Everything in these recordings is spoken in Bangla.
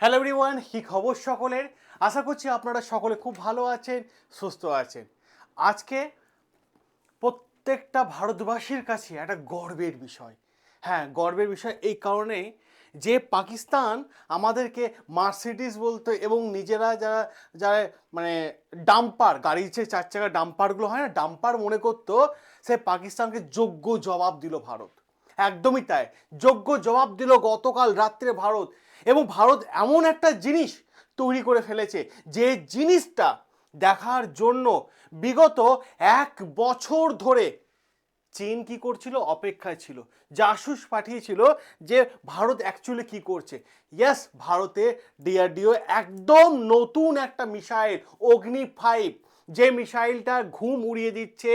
হ্যালো এভরিওয়ান কি খবর সকলের? আশা করছি আপনারা সকলে খুব ভালো আছেন, সুস্থ আছেন। আজকে প্রত্যেকটা ভারতবাসীর কাছে একটা গর্বের বিষয়। হ্যাঁ গর্বের বিষয় এই কারণে যে পাকিস্তান আমাদেরকে মার্সিডিস বলতো এবং নিজেরা যারা যারা মানে ডাম্পার, গাড়ির যে চার চাকা ডাম্পারগুলো হয় না, ডাম্পার মনে করতো সে পাকিস্তানকে যোগ্য জবাব দিল ভারত। একদমই তাই, যোগ্য জবাব দিল গতকাল রাত্রে ভারত। এবং ভারত এমন একটা জিনিস তৈরি করে ফেলেছে যে জিনিসটা দেখার জন্য বিগত এক বছর ধরে চীন কি করছিল? অপেক্ষায় ছিল। জাসুস পাঠিয়েছিল যে ভারত অ্যাকচুয়ালি কি করছে। ইয়েস ভারতে ডিআরডিও একদম নতুন একটা মিসাইল, অগ্নি ফাইভ যে মিসাইলটা ঘুম উড়িয়ে দিচ্ছে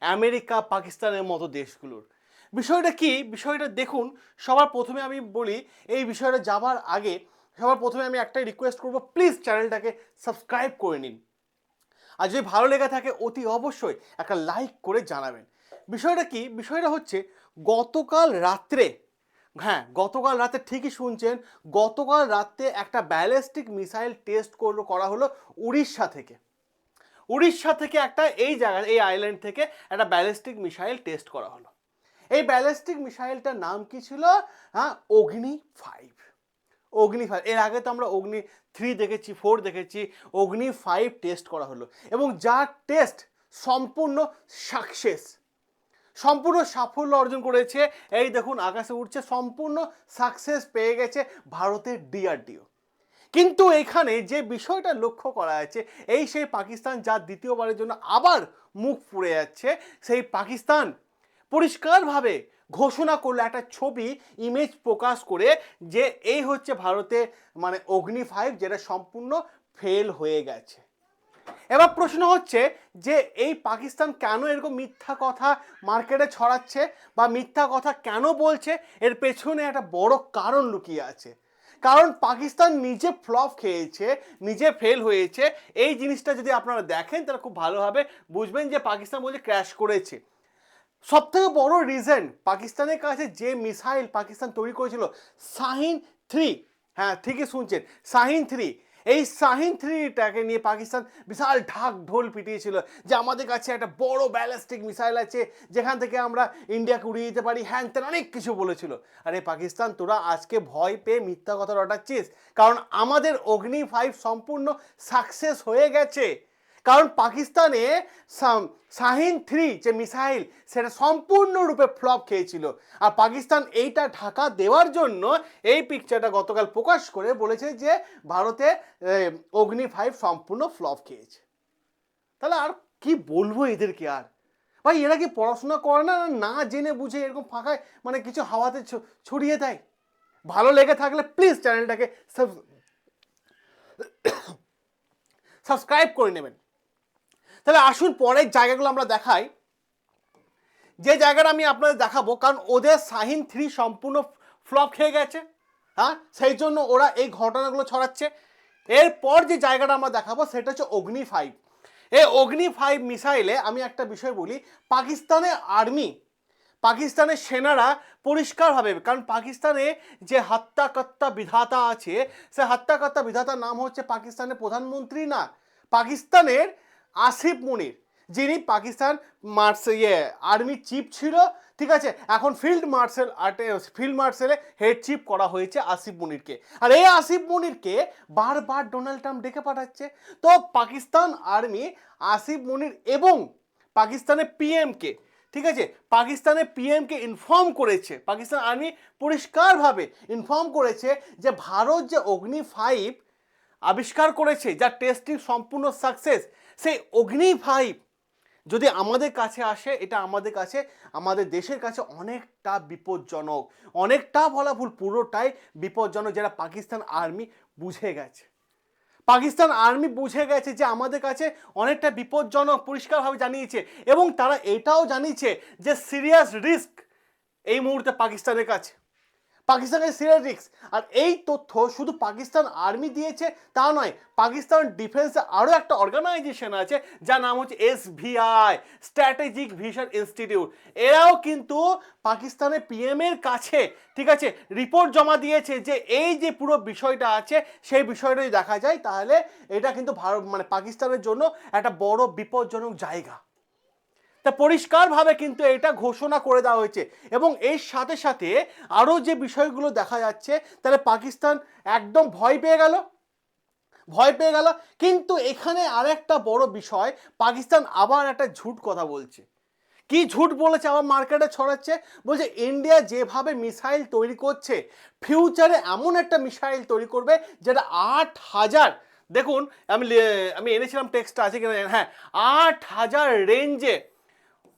আমেরিকা, পাকিস্তানের মতো দেশগুলোর। বিষয়টা কি? বিষয়টা দেখুন, সবার প্রথমে আমি বলি, এই বিষয়টা যাবার আগে সবার প্রথমে আমি একটাই রিকোয়েস্ট করব প্লিজ চ্যানেলটাকে সাবস্ক্রাইব করে নিন। আর যদি ভালো লেগে থাকে, অতি অবশ্যই একটা লাইক করে জানাবেন। বিষয়টা কি? বিষয়টা হচ্ছে, গতকাল রাত্রে হ্যাঁ গতকাল রাতে ঠিকই শুনছেন, গতকাল রাতে একটা ব্যালিস্টিক মিসাইল টেস্ট করল, করা হলো উড়িষ্যা থেকে। উড়িষ্যা থেকে একটা, এই জায়গা, এই আইল্যান্ড থেকে একটা ব্যালিস্টিক মিসাইল টেস্ট করা হলো। এই ব্যালিস্টিক মিসাইলটার নাম কি ছিল? হ্যাঁ অগ্নি ফাইভ অগ্নি ফাইভ এর আগে তো আমরা অগ্নি থ্রি দেখেছি ফোর দেখেছি। অগ্নি ফাইভ টেস্ট করা হলো। এবং যার টেস্ট সম্পূর্ণ সাকসেস সম্পূর্ণ সাফল্য অর্জন করেছে। এই দেখুন, আকাশে উঠছে সম্পূর্ণ সাকসেস পেয়ে গেছে ভারতের ডিআরডিও কিন্তু এখানে যে বিষয়টা লক্ষ্য করা যাচ্ছে এই সেই পাকিস্তান যা দ্বিতীয়বারের জন্য আবার মুখ পুড়ে যাচ্ছে, সেই পাকিস্তান পরিষ্কারভাবে ঘোষণা করল, একটা ছবি ইমেজ প্রকাশ করে যে এই হচ্ছে ভারতে মানে অগ্নি ফাইভ যেটা সম্পূর্ণ ফেল হয়ে গেছে। এবার প্রশ্ন হচ্ছে যে এই পাকিস্তান কেন এরকম মিথ্যা কথা মার্কেটে ছড়াচ্ছে বা মিথ্যা কথা কেন বলছে? এর পেছনে একটা বড় কারণ লুকিয়ে আছে। কারণ পাকিস্তান নিজে ফ্লপ খেয়েছে, নিজে ফেল হয়েছে। এই জিনিসটা যদি আপনারা দেখেন তাহলে খুব ভালোভাবে বুঝবেন যে পাকিস্তান বলছে ক্র্যাশ করেছে। সব থেকে বড় রিজন পাকিস্তানের কাছে যে মিসাইল পাকিস্তান তৈরি করেছিল, শাহিন থ্রি হ্যাঁ ঠিকই শুনছেন, শাহিন থ্রি, এই শাহিন থ্রিটাকে নিয়ে পাকিস্তান বিশাল ঢাক ঢোল পিটিয়েছিল যে আমাদের কাছে একটা বড় ব্যালিস্টিক মিসাইল আছে, যেখান থেকে আমরা ইন্ডিয়াকে উড়িয়ে দিতে পারি, হ্যান ত্যান অনেক কিছু বলেছিল। আরে পাকিস্তান, তোরা আজকে ভয় পেয়ে মিথ্যা কথা রটাচ্ছিস, কারণ আমাদের অগ্নি ফাইভ সম্পূর্ণ সাকসেস হয়ে গেছে। কারণ পাকিস্তানে শাহিন থ্রি যে মিসাইল, সেটা সম্পূর্ণরূপে ফ্লপ খেয়েছিল। আর পাকিস্তান এইটা ঢাকা দেওয়ার জন্য এই পিকচারটা গতকাল প্রকাশ করে বলেছে যে ভারতে অগ্নি ফাইভ সম্পূর্ণ ফ্লপ খেয়েছে। তাহলে আর কি বলব এদেরকে আর? ভাই, এরা কি পড়াশোনা করে না? না জেনে বুঝে এরকম ফাঁকায় মানে কিছু হাওয়াতে ছড়িয়ে দেয়? ভালো লেগে থাকলে প্লিজ চ্যানেলটাকে সাবস্ক্রাইব করে নেবেন। তাহলে আসুন পরের জায়গাগুলো আমরা দেখাই। যে জায়গাটা আমি আপনাদের দেখাবো, কারণ ওদের শাহিন থ্রি সম্পূর্ণ ফ্লপ খেয়ে গেছে হ্যাঁ? সেই জন্য ওরা এই ঘটনাগুলো ছড়াচ্ছে। এরপর যে জায়গাটা আমরা দেখাবো, সেটা হচ্ছে অগ্নি ফাইভ। এই অগ্নি ফাইভ মিসাইলে আমি একটা বিষয় বলি পাকিস্তানের আর্মি, পাকিস্তানের সেনারা পরিষ্কারভাবে কারণ পাকিস্তানে যে হত্যাকর্তা বিধাতা আছে, সে হত্যাকর্তা বিধাতার নাম হচ্ছে পাকিস্তানের প্রধানমন্ত্রী না। পাকিস্তানের আসিফ মুনির, যিনি পাকিস্তান মার্স ইয়ে আর্মি চিফ ছিল, ঠিক আছে? এখন ফিল্ড মার্শাল আর্টে, ফিল্ড মার্শালে হেড চিফ করা হয়েছে আসিফ মুনিরকে। আর এই আসিফ মুনিরকে বারবার ডোনাল্ড ট্রাম্প ডেকে পাঠাচ্ছে। তো পাকিস্তান আর্মি আসিফ মুনির এবং পাকিস্তানের পিএমকে ঠিক আছে? পাকিস্তানের পিএমকে ইনফর্ম করেছে, পাকিস্তান আর্মি পরিষ্কারভাবে ইনফর্ম করেছে যে ভারত যে অগ্নি ফাইভ আবিষ্কার করেছে, যা টেস্টিং সম্পূর্ণ সাকসেস সেই অগ্নি ফাইভ যদি আমাদের কাছে আসে, এটা আমাদের কাছে, আমাদের দেশের কাছে অনেকটা বিপজ্জনক, অনেকটা বলা ভুল, পুরোটাই বিপজ্জনক যারা পাকিস্তান আর্মি বুঝে গেছে। পাকিস্তান আর্মি বুঝে গেছে যে আমাদের কাছে অনেকটা বিপজ্জনক পরিষ্কারভাবে জানিয়েছে এবং তারা এটাও জানিয়েছে যে সিরিয়াস রিস্ক এই মুহূর্তে পাকিস্তানের কাছে। পাকিস্তানের সিলেটিক্স আর এই তথ্য শুধু পাকিস্তান আর্মি দিয়েছে, তা নয়, পাকিস্তান ডিফেন্সে আরও একটা অর্গানাইজেশন আছে, যার নাম হচ্ছে S VI strategic vision institute. এরাও কিন্তু পাকিস্তানের পিএম এর কাছে, ঠিক আছে, রিপোর্ট জমা দিয়েছে যে এই যে পুরো বিষয়টা আছে, সেই বিষয়টা দেখা যায়। তাহলে এটা কিন্তু ভারত মানে পাকিস্তানের জন্য একটা বড় বিপজ্জনক জায়গা। তা পরিষ্কারভাবে কিন্তু এটা ঘোষণা করে দেওয়া হয়েছে। এবং এর সাথে সাথে আরও যে বিষয়গুলো দেখা যাচ্ছে, তাহলে পাকিস্তান একদম ভয় পেয়ে গেল। ভয় পেয়ে গেল। কিন্তু এখানে আরেকটা বড় বিষয়, পাকিস্তান আবার একটা ঝুট কথা বলছে। কি ঝুট বলেছে, আবার মার্কেটে ছড়াচ্ছে? বলছে, ইন্ডিয়া যেভাবে মিসাইল তৈরি করছে, ফিউচারে এমন একটা মিসাইল তৈরি করবে, যেটা আট হাজার দেখুন, আমি আমি এনেছিলাম টেক্সটটা, আছে কিনা। হ্যাঁ আট হাজার রেঞ্জে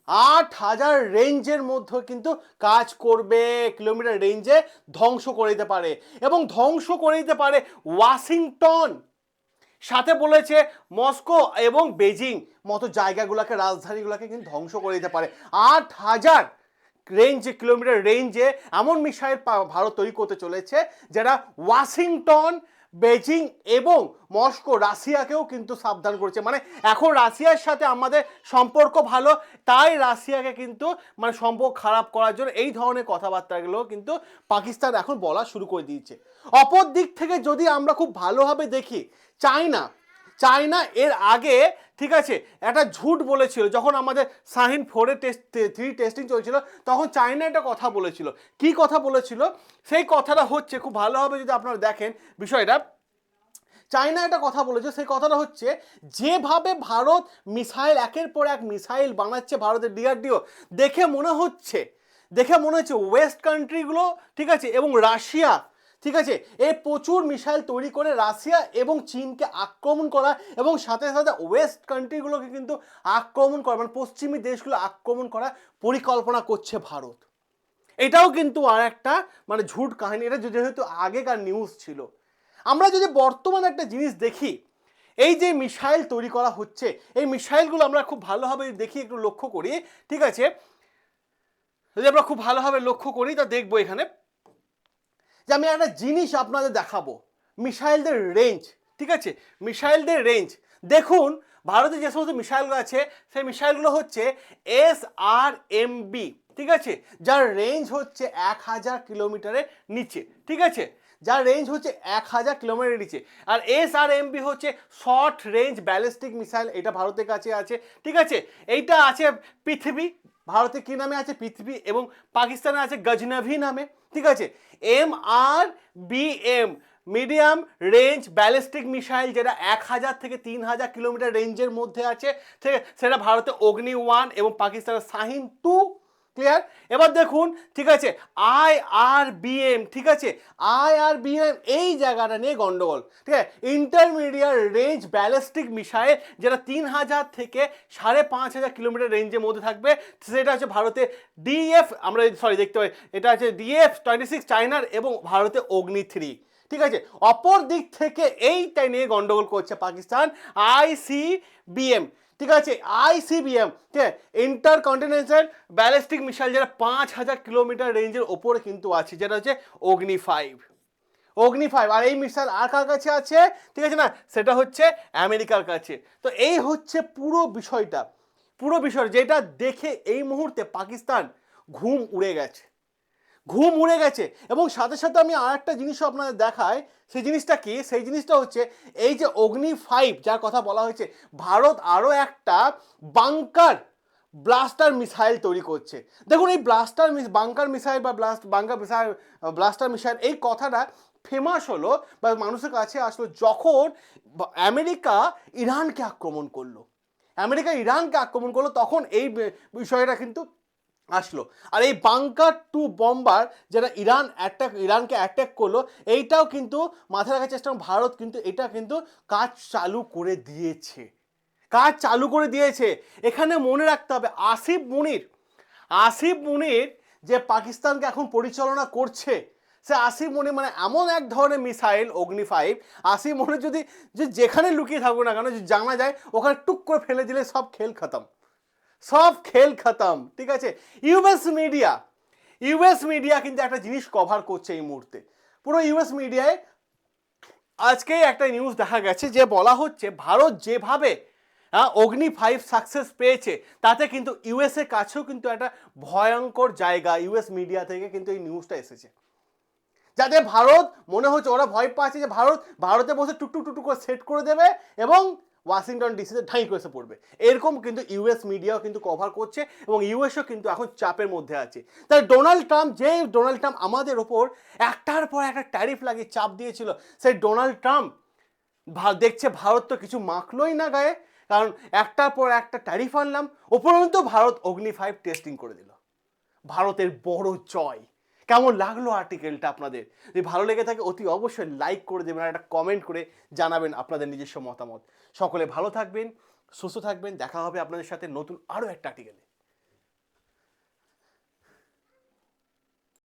আট হাজার রেঞ্জের মধ্যে কিন্তু কাজ করবে কিলোমিটার রেঞ্জে ধ্বংস করে দিতে পারে। এবং ধ্বংস করে দিতে পারে ওয়াশিংটন। সাথে বলেছে মস্কো এবং বেজিং মতো জায়গাগুলোকে, রাজধানীগুলোকে কিন্তু ধ্বংস করে দিতে পারে। আট হাজার রেঞ্জে কিলোমিটার রেঞ্জে এমন মিসাইল ভারত তৈরি করতে চলেছে যারা ওয়াশিংটন বেজিং এবং মস্কো রাশিয়াকেও কিন্তু সাবধান করেছে। মানে এখন রাশিয়ার সাথে আমাদের সম্পর্ক ভালো, তাই রাশিয়াকে কিন্তু মানে সম্পর্ক খারাপ করার জন্য এই ধরনের কথাবার্তাগুলো কিন্তু পাকিস্তান এখন বলা শুরু করে দিয়েছে। অপর দিক থেকে যদি আমরা খুব ভালোভাবে দেখি, চায়না চায়না এর আগে ঠিক আছে? একটা ঝুট বলেছিল, যখন আমাদের সাহিন ফোরের টেস্ট থ্রি টেস্টিং চলছিল, তখন চায়না একটা কথা বলেছিল। কি কথা বলেছিল? সেই কথাটা হচ্ছে, খুব ভালোভাবে যদি আপনারা দেখেন বিষয়টা। চায়না একটা কথা বলেছে, সেই কথাটা হচ্ছে, যেভাবে ভারত মিসাইল, একের পর এক মিসাইল বানাচ্ছে ভারতের ডিআরডিও দেখে মনে হচ্ছে, দেখে মনে হচ্ছে ওয়েস্ট কান্ট্রিগুলো ঠিক আছে, এবং রাশিয়া ঠিক আছে? এই প্রচুর মিসাইল তৈরি করে রাশিয়া এবং চীনকে আক্রমণ করা এবং সাথে সাথে ওয়েস্ট কান্ট্রিগুলোকে কিন্তু আক্রমণ করা মানে পশ্চিমী দেশগুলো আক্রমণ করা পরিকল্পনা করছে ভারত। এটাও কিন্তু আর একটা মানে ঝুট কাহিনী। এটা যেহেতু আগেকার নিউজ ছিল। আমরা যদি বর্তমানে একটা জিনিস দেখি, এই যে মিসাইল তৈরি করা হচ্ছে, এই মিসাইলগুলো আমরা খুব ভালোভাবে দেখি, একটু লক্ষ্য করি, ঠিক আছে? যদি আমরা খুব ভালোভাবে লক্ষ্য করি, তা দেখব এখানে। যে আমি একটা জিনিস আপনাদের দেখাবো। মিসাইলদের রেঞ্জ ঠিক আছে? মিসাইলদের রেঞ্জ দেখুন, ভারতে যে সমস্ত মিসাইলগুলো আছে, সেই মিসাইলগুলো হচ্ছে এস আর এম বি ঠিক আছে? যার রেঞ্জ হচ্ছে এক হাজার কিলোমিটারের নিচে, ঠিক আছে? যার রেঞ্জ হচ্ছে এক হাজার কিলোমিটারের নিচে। আর এস আর এম বি হচ্ছে শর্ট রেঞ্জ ব্যালিস্টিক মিসাইল এটা ভারতের কাছে আছে, ঠিক আছে? এইটা আছে পৃথিবী ভারতে কী নামে আছে পৃথিবী এবং পাকিস্তানে আছে গজনভি নামে? ঠিক আছে? M R B M medium range ballistic missile যেটা এক হাজার থেকে তিন হাজার কিলোমিটার রেঞ্জের মধ্যে আছে? সেটা ভারতে অগ্নি ওয়ান এবং পাকিস্তানের শাহিন টু ক্লিয়ার এবার দেখুন, ঠিক আছে আই আর বিএম ঠিক আছে আই আর বিএম এই জায়গাটা নিয়ে গন্ডগোল, ঠিক আছে ইন্টারমিডিয়েট রেঞ্জ ব্যালিস্টিক মিসাইল যেটা তিন হাজার থেকে সাড়ে পাঁচ হাজার কিলোমিটার রেঞ্জের মধ্যে থাকবে, সেটা হচ্ছে ভারতে ডিএফ আমরা সরি দেখতে পাই, এটা আছে ডিএফ টোয়েন্টি সিক্স চায়নার এবং ভারতে অগ্নি থ্রি, ঠিক আছে, অপর দিক থেকে এইটাই নিয়ে গন্ডগোল করছে পাকিস্তান আইসিবিএম ঠিক আছে আইসিবিএম ঠিক আছে ইন্টার কন্টিনেন্টাল ব্যালিস্টিক মিসাইল যেটা পাঁচ হাজার কিলোমিটার রেঞ্জের ওপরে কিন্তু আছে, যেটা হচ্ছে অগ্নি ফাইভ অগ্নি ফাইভ আর এই মিসাইল আর কার কাছে আছে? ঠিক আছে না? সেটা হচ্ছে আমেরিকার কাছে। তো এই হচ্ছে পুরো বিষয়টা, পুরো বিষয় যেটা দেখে এই মুহূর্তে পাকিস্তান ঘুম উড়ে গেছে। ঘুম উড়ে গেছে। এবং সাথে সাথে আমি আর একটা জিনিসও আপনাদের দেখাই, সেই জিনিসটা কি? সেই জিনিসটা হচ্ছে এই যে অগ্নি ফাইভ যার কথা বলা হয়েছে, ভারত আরও একটা বাংকার ব্লাস্টার মিসাইল তৈরি করছে। দেখুন, এই ব্লাস্টার মিস বাংকার মিসাইল বা blast bunker missile blaster missile এই কথাটা ফেমাস হলো বা মানুষের কাছে আসলো যখন আমেরিকা ইরানকে আক্রমণ করল। আমেরিকা ইরানকে আক্রমণ করল, তখন এই বিষয়টা কিন্তু আসলো। আর এই বাংকার টু বম্বার যেটা ইরান অ্যাটাক ইরানকে অ্যাটাক করল, এইটাও কিন্তু মাথায় রাখার চেষ্টা ভারত কিন্তু এটা কিন্তু কাজ চালু করে দিয়েছে। কাজ চালু করে দিয়েছে। এখানে মনে রাখতে হবে, আসিফ মুনির আসিফ মুনির যে পাকিস্তানকে এখন পরিচালনা করছে, সে আসিফ মনির মানে এমন এক ধরনের মিসাইল, অগ্নি ফাইভ আসিফ মনির যদি যে যেখানে লুকিয়ে থাকুক না কেন জানা যায়, ওখানে টুক করে ফেলে দিলে সব খেল খতম। সব খেল খতম, ঠিক আছে? ইউএস মিডিয়া ইউএস মিডিয়া কিন্তু একটা জিনিস কভার করছে এই মুহূর্তে। পুরো ইউএস মিডিয়ায় আজকে একটা নিউজ দেখা গেছে যে বলা হচ্ছে ভারত যেভাবে অগ্নি ফাইভ সাকসেস পেয়েছে, তাতে কিন্তু ইউএসএ কাছেও কিন্তু একটা ভয়ঙ্কর জায়গা ইউএস মিডিয়া থেকে কিন্তু এই নিউজটা এসেছে। যাতে ভারত, মনে হচ্ছে ওরা ভয় পাচ্ছে যে ভারত, ভারতে বসে টুকটুক টুকটুক করে সেট করে দেবে এবং ওয়াশিংটন ডিসিতে ঢাই করে পড়বে। এরকম কিন্তু ইউএস মিডিয়াও কিন্তু কভার করছে এবং ইউএসও কিন্তু এখন চাপের মধ্যে আছে। তাই ডোনাল্ড ট্রাম্প, যে ডোনাল্ড ট্রাম্প আমাদের ওপর একটার পর একটা ট্যারিফ লাগিয়ে চাপ দিয়েছিল, সেই ডোনাল্ড ট্রাম্প দেখছে ভারত তো কিছু মাখলোই না গায়ে, কারণ একটার পর একটা ট্যারিফ আনলাম, উপরন্ত ভারত অগ্নি ফাইভ টেস্টিং করে দিল। ভারতের বড় জয়। কেমন লাগল আর্টিকেলটা আপনাদের? যদি ভালো লেগে থাকে, অতি অবশ্যই লাইক করে দেবেন আর একটা কমেন্ট করে জানাবেন আপনাদের নিজস্ব মতামত। সকলে ভালো থাকবেন, সুস্থ থাকবেন, দেখা হবে আপনাদের সাথে নতুন আরও একটা আর্টিকেলে